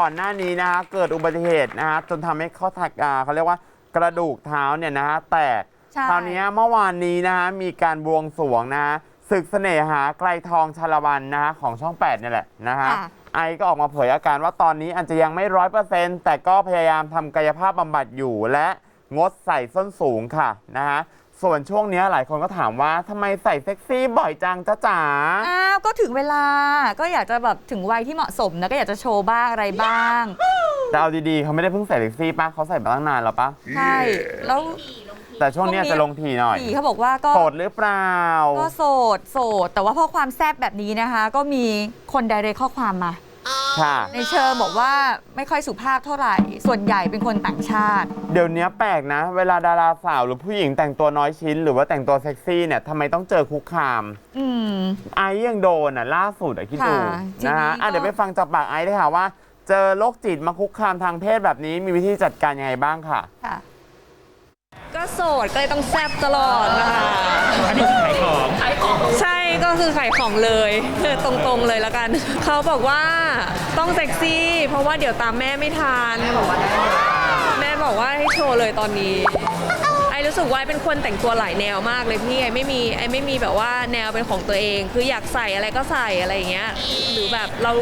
ก่อนหน้านี้นะฮะเกิดอุบัติเหตุนะฮะจนทำให้ข้อถักอ่าเขาเรียกว่ากระดูกเท้าเนี่ยนะฮะแตกใช่คราวนี้เมื่อวานนี้นะฮะมีการบวงสรวงนะฮะศึกเสน่หาไกลทองชาละวันนะฮะของช่อง8เนี่ยแหละนะฮะค่ะไอก็ออกมาเผยอาการว่าตอนนี้อาจจะยังไม่ร้อยเปอร์เซ็นต์แต่ก็พยายามทำกายภาพบำบัดอยู่และ งดใส่ส้นสูงค่ะนะฮะส่วนช่วงนี้หลายคนก็ถามว่าทำไมใส่เซ็กซี่บ่อยจังจ้าจ๋า อ้าว ก็ถึงเวลาก็อยากจะแบบถึงวัยที่เหมาะสมนะ ก็อยากจะโชว์บ้างอะไรบ้าง แต่เอาดีๆเขาไม่ได้เพิ่งใส่เซ็กซี่ป่ะเขาใส่มาตั้งนานแล้วป่ะ ใช่ แล้ว แต่ช่วงนี้อาจจะลงทีหน่อย ผีเขาบอกว่าก็ โสดหรือเปล่า ก็โสด โสด แต่ว่าเพราะความแซบแบบนี้นะคะ ก็มีคนไดเรกข้อความมา ค่ะ ในเชิงบอกว่าไม่ค่อยสุภาพเท่าไหร่ ส่วนใหญ่เป็นคนต่างชาติ เดี๋ยวนี้แปลกนะ เวลาดาราสาวหรือผู้หญิงแต่งตัวน้อยชิ้น หรือว่าแต่งตัวเซ็กซี่เนี่ยทำไมต้องเจอคุกคาม อืม ไอซ์ยังโดนอะล่าสุดอะคิดดูค่ะทีนี้นะฮะอะก็ เดี๋ยวไปฟังจากปากไอซ์ได้ค่ะว่า เจอโรคจิตมาคุกคามทางเพศแบบนี้มีวิธีจัดการยังไงบ้างค่ะ ค่ะ ก็โสดก็เลยต้องแซบตลอดนะคะ คือขายของเลย ตรงๆเลยแล้วกัน เขาบอกว่าต้องเซ็กซี่ เพราะว่าเดี๋ยวตามแม่ไม่ทันแม่บอกว่าให้โชว์เลยตอนนี้ไอรู้สึกว่าเป็นคนแต่งตัวหลายแนวมากเลยพี่ไอไม่มีไอไม่มีแบบว่าแนวเป็นของตัวเอง คืออยากใส่อะไรก็ใส่อะไรอย่างเงี้ยหรือแบบเรา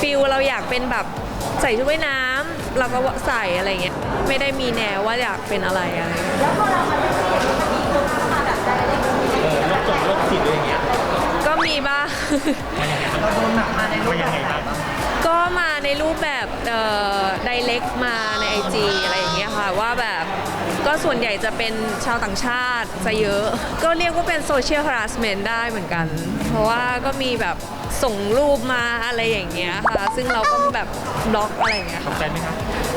ฟิลเราอยากเป็นแบบใส่ชุดว่ายน้ำเราก็ใส่อะไรเงี้ยไม่ได้มีแนวว่าอยากเป็นอะไรอะไรอย่างเงี้ยเออโรคจงโรคจิตอะไรอย่างเงี้ย ก็มี บ้างมันยังไงมันโดนหนักมาในรูปยังไงบ้างก็มาในรูปแบบเอ่อไดเ c กมาใน IG อะไรอย่างเงี้ยค่ะว่าแบบก็ส่วนใหญ่จะเป็นชาวต่างชาติซะเยอะ ก็เรียกว่าเป็นโซเชียล a r า s เมนต์ได้เหมือนกัน เพราะว่าก็มีแบบส่งรูปมาอะไรอย่างเงี้ยค่ะ ซึ่งเราก็แบบบล็อกอะไรอย่างเงี้ยตค่ะ กใจไหมครับ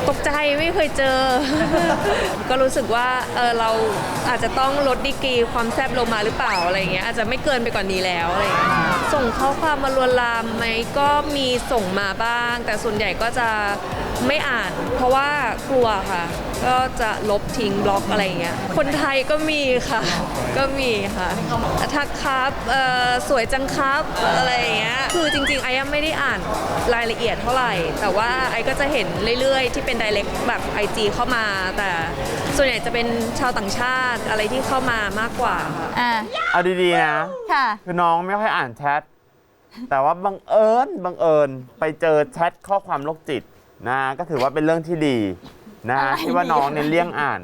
ตกใจไม่เคยเจอ ก็รู้สึกว่าเออเราอาจจะต้องลดดีกรีความแซบลงมาหรือเปล่าอะไรอย่างเงี้ยอาจจะไม่เกินไปกว่านี้แล้วอะไรอย่างเงี้ย ส่งข้อความมาลวนลามไหมก็มีส่งมาบ้าง แต่ส่วนใหญ่ก็จะไม่อ่าน เพราะว่ากลัวค่ะ ก็จะลบทิ้งบล็อกอะไรอย่างเงี้ยคนไทยก็มีค่ะ ก็มีค่ะทักครับสวยจังครับอะไรอย่างเงี้ยคือ ไอ้ยังไม่ได้อ่านรายละเอียดเท่าไหร่ แต่ว่าไอ้ก็จะเห็นเรื่อยๆ ที่เป็น direct แบบ IG เข้ามา แต่ส่วนใหญ่จะเป็นชาวต่างชาติอะไรที่เข้ามามากกว่าค่ะ อ่าเอาดีๆนะ ค่ะ คือน้องไม่ค่อยอ่านแชท แต่ว่าบังเอิญบังเอิญไปเจอแชทข้อความโรคจิตนะ ก็ถือว่าเป็นเรื่องที่ดีนะอะไรที่ว่าน้องเนี่ยดีเลี่ยงอ่าน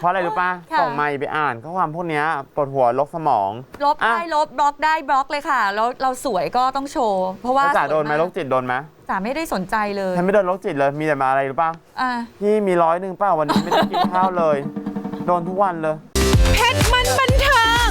เพราะอะไรรู้ป่ะค่ะ ส่งมาไปอ่านข้อความพวกนี้ปวดหัวลบสมองลบได้ลบบล็อกได้บล็อกเลยค่ะ แล้วเราสวยก็ต้องโชว์ เพราะว่าว่าจ๋าโดนไหมส่โรคจิตโดนไหมจ๋าไม่ได้สนใจเลยฉันไม่โดนโรคจิตเลยมีแต่มาอะไรรู้ป่ะอะ พี่มีร้อยหนึ่งเปล่าวันนี้ไม่ได้กินข้าวเลย โดนทุกวันเลย เพชรมันบันเทิง